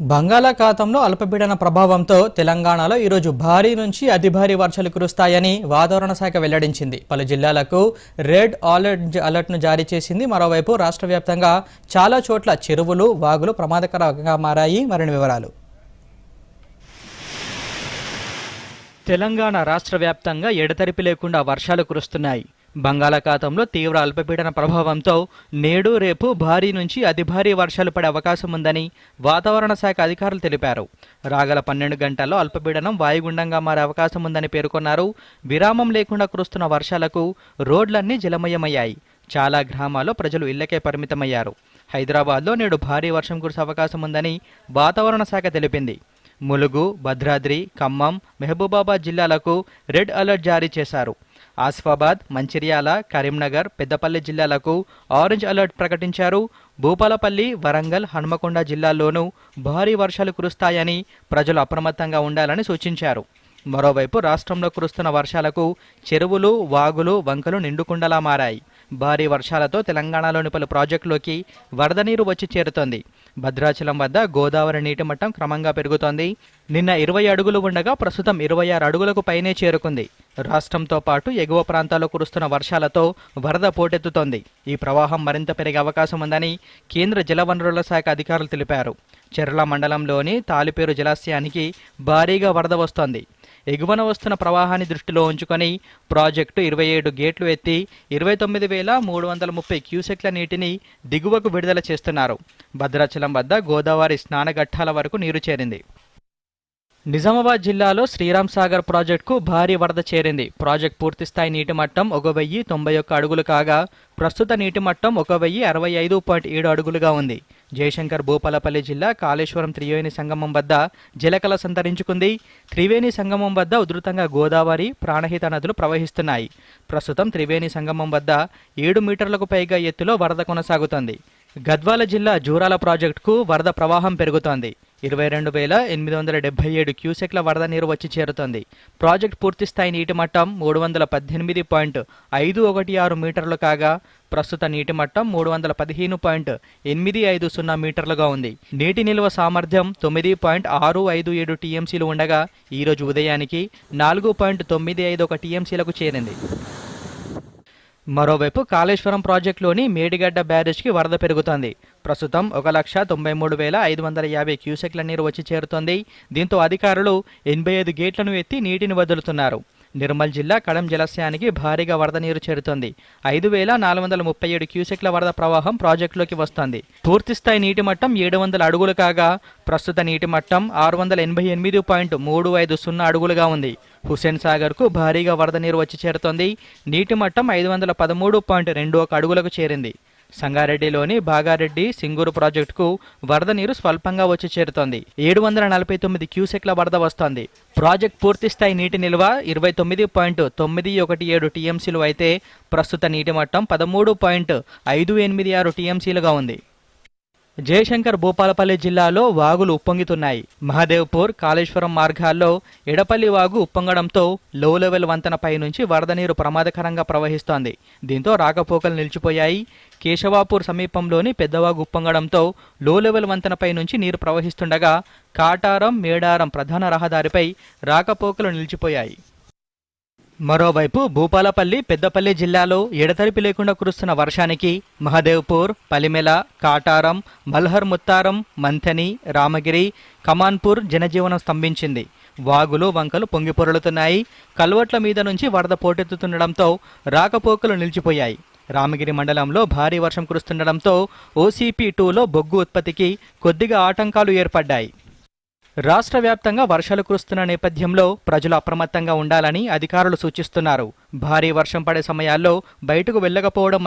బంగాళాఖాతంలో అల్పపీడన ప్రభావంతో తెలంగాణలో ఈరోజు భారీ నుంచి అతి భారీ వర్షాలు కురుస్తాయని వాతావరణ శాఖ వెల్లడించింది. పలు జిల్లాలకు రెడ్ ఆరెంజ్ అలర్ట్ను జారీ చేసింది. మరోవైపు రాష్ట్ర వ్యాప్తంగా చాలా చోట్ల చెరువులు వాగులు ప్రమాదకరంగా మారాయి. మరిన్ని వివరాలు. తెలంగాణ రాష్ట్ర వ్యాప్తంగా ఎడతెరిపి లేకుండా వర్షాలు కురుస్తున్నాయి. బంగాళాఖాతంలో తీవ్ర అల్పపీడన ప్రభావంతో నేడు రేపు భారీ నుంచి అతి భారీ వర్షాలు పడే అవకాశం ఉందని వాతావరణ శాఖ అధికారులు తెలిపారు. రాగల పన్నెండు గంటల్లో అల్పపీడనం వాయుగుండంగా మారే అవకాశం ఉందని పేర్కొన్నారు. విరామం లేకుండా కురుస్తున్న వర్షాలకు రోడ్లన్నీ జలమయమయ్యాయి. చాలా గ్రామాల్లో ప్రజలు ఇళ్ళకే పరిమితమయ్యారు. హైదరాబాద్లో నేడు భారీ వర్షం కురిసే అవకాశం ఉందని వాతావరణ శాఖ తెలిపింది. ములుగు భద్రాద్రి ఖమ్మం మెహబూబాబాద్ జిల్లాలకు రెడ్ అలర్ట్ జారీ చేశారు. ఆసిఫాబాద్ మంచిర్యాల కరీంనగర్ పెద్దపల్లి జిల్లాలకు ఆరెంజ్ అలర్ట్ ప్రకటించారు. భూపాలపల్లి వరంగల్ హనుమకొండ జిల్లాల్లోనూ భారీ వర్షాలు కురుస్తాయని ప్రజలు అప్రమత్తంగా ఉండాలని సూచించారు. మరోవైపు రాష్ట్రంలో కురుస్తున్న వర్షాలకు చెరువులు వాగులు వంకలు నిండుకుండలా మారాయి. భారీ వర్షాలతో తెలంగాణలోని పలు ప్రాజెక్టులోకి వరద నీరు వచ్చి చేరుతోంది. భద్రాచలం వద్ద గోదావరి నీటి మట్టం క్రమంగా పెరుగుతోంది. నిన్న ఇరవై అడుగులు ఉండగా ప్రస్తుతం ఇరవై ఆరు అడుగులకు పైనే చేరుకుంది. రాష్ట్రంతో పాటు ఎగువ ప్రాంతాల్లో కురుస్తున్న వర్షాలతో వరద పోటెత్తుతోంది. ఈ ప్రవాహం మరింత పెరిగే అవకాశం ఉందని కేంద్ర జలవనరుల శాఖ అధికారులు తెలిపారు. చెర్ల మండలంలోని తాలిపేరు జలాశయానికి భారీగా వరద వస్తోంది. ఎగువన వస్తున్న ప్రవాహాన్ని దృష్టిలో ఉంచుకొని ప్రాజెక్టు ఇరవై ఏడు గేట్లు ఎత్తి ఇరవై తొమ్మిది వేల మూడు వందల ముప్పై క్యూసెక్ల నీటిని దిగువకు విడుదల చేస్తున్నారు. భద్రాచలం వద్ద గోదావరి స్నానఘట్టాల వరకు నీరు చేరింది. నిజామాబాద్ జిల్లాలో శ్రీరామ్ సాగర్ ప్రాజెక్టుకు భారీ వరద చేరింది. ప్రాజెక్ట్ పూర్తిస్థాయి నీటి మట్టం ఒక వెయ్యి తొంభై ఒక్క అడుగులు కాగా ప్రస్తుత నీటి మట్టం ఒక వెయ్యి అరవై ఐదు పాయింట్ ఏడు అడుగులుగా ఉంది. జయశంకర్ భూపాలపల్లి జిల్లా కాళేశ్వరం త్రివేణి సంగమం వద్ద జిలకల సంతరించుకుంది. త్రివేణి సంగమం వద్ద ఉధృతంగా గోదావరి ప్రాణహిత నదులు ప్రవహిస్తున్నాయి. ప్రస్తుతం త్రివేణి సంగమం వద్ద ఏడు మీటర్లకు పైగా ఎత్తులో వరద కొనసాగుతోంది. గద్వాల జిల్లా జూరాల ప్రాజెక్టుకు వరద ప్రవాహం పెరుగుతోంది. ఇరవై రెండు వేల ఎనిమిది వందల డెబ్బై ఏడు క్యూసెక్ల వరద నీరు వచ్చి చేరుతోంది. ప్రాజెక్ట్ పూర్తిస్థాయి నీటి మట్టం మూడు వందల పద్దెనిమిది పాయింట్ ఐదు ఒకటి ఆరు మీటర్లు కాగా ప్రస్తుత నీటి మట్టం మూడు వందల పదిహేను పాయింట్ ఎనిమిది ఐదు సున్నా మీటర్లుగా ఉంది. నీటి నిల్వ సామర్థ్యం తొమ్మిది పాయింట్ ఆరు ఐదు ఏడు టీఎంసీలు ఉండగా ఈరోజు ఉదయానికి నాలుగు పాయింట్ తొమ్మిది ఐదు ఒక టీఎంసీలకు చేరింది. మరోవైపు కాళేశ్వరం ప్రాజెక్టులోని మేడిగడ్డ బ్యారేజ్కి వరద పెరుగుతోంది. ప్రస్తుతం ఒక లక్ష తొంభై మూడు వేల ఐదు వందల యాభై క్యూసెక్ల నీరు వచ్చి చేరుతోంది. దీంతో అధికారులు ఎనభై ఐదు గేట్లను ఎత్తి నీటిని వదులుతున్నారు. నిర్మల్ జిల్లా కడం జలాశయానికి భారీగా వరద నీరు చేరుతోంది. ఐదు వేల నాలుగు వందల ముప్పై ఏడు క్యూసెక్ల వరద ప్రవాహం ప్రాజెక్టులోకి వస్తోంది. పూర్తిస్థాయి నీటి మట్టం ఏడు వందల అడుగులు కాగా ప్రస్తుత నీటి మట్టం ఆరు వందల ఎనభై ఎనిమిది పాయింట్ మూడు ఐదు సున్నా అడుగులుగా ఉంది. హుస్సేన్ సాగర్కు భారీగా వరద నీరు వచ్చి చేరుతోంది. నీటి మట్టం ఐదు వందల పదమూడు పాయింట్ రెండు ఒక అడుగులకు చేరింది. సంగారెడ్డిలోని భాగారెడ్డి సింగూరు ప్రాజెక్టుకు వరద నీరు స్వల్పంగా వచ్చి చేరుతోంది. ఏడు వందల నలభై తొమ్మిది క్యూసెక్ల వరద వస్తోంది. ప్రాజెక్ట్ పూర్తిస్థాయి నీటి నిల్వ ఇరవై తొమ్మిది పాయింట్ తొమ్మిది ఒకటి ఏడు టీఎంసీలు అయితే ప్రస్తుత నీటి మట్టం పదమూడు పాయింట్ ఐదు ఎనిమిది ఆరు టీఎంసీలుగా ఉంది. జయశంకర్ భూపాలపల్లి జిల్లాలో వాగులు ఉప్పొంగుతున్నాయి. మహదేవ్పూర్ కాళేశ్వరం మార్గాల్లో ఎడపల్లి వాగు ఉప్పొంగడంతో లో లెవెల్ వంతెనపై నుంచి వరద నీరు ప్రమాదకరంగా ప్రవహిస్తోంది. దీంతో రాకపోకలు నిలిచిపోయాయి. కేశవాపూర్ సమీపంలోని పెద్దవాగు ఉప్పొంగడంతో లో లెవెల్ వంతెనపై నుంచి నీరు ప్రవహిస్తుండగా కాటారం మేడారం ప్రధాన రహదారిపై రాకపోకలు నిలిచిపోయాయి. మరోవైపు భూపాలపల్లి పెద్దపల్లి జిల్లాలో ఎడతెరిపి లేకుండా కురుస్తున్న వర్షానికి మహదేవ్పూర్ పలిమెల కాటారం మల్హర్ ముత్తారం మంథని రామగిరి కమాన్పూర్ జనజీవనం స్తంభించింది. వాగులు వంకలు పొంగిపొరులుతున్నాయి. కల్వట్ల మీద నుంచి వరద పోటెత్తుతుండడంతో రాకపోకలు నిలిచిపోయాయి. రామగిరి మండలంలో భారీ వర్షం కురుస్తుండడంతో ఓసీపీ టూలో బొగ్గు ఉత్పత్తికి కొద్దిగా ఆటంకాలు ఏర్పడ్డాయి. రాష్ట్ర వ్యాప్తంగా వర్షాలు కురుస్తున్న నేపథ్యంలో ప్రజలు అప్రమత్తంగా ఉండాలని అధికారులు సూచిస్తున్నారు. భారీ వర్షం పడే సమయాల్లో బయటకు వెళ్ళకపోవడం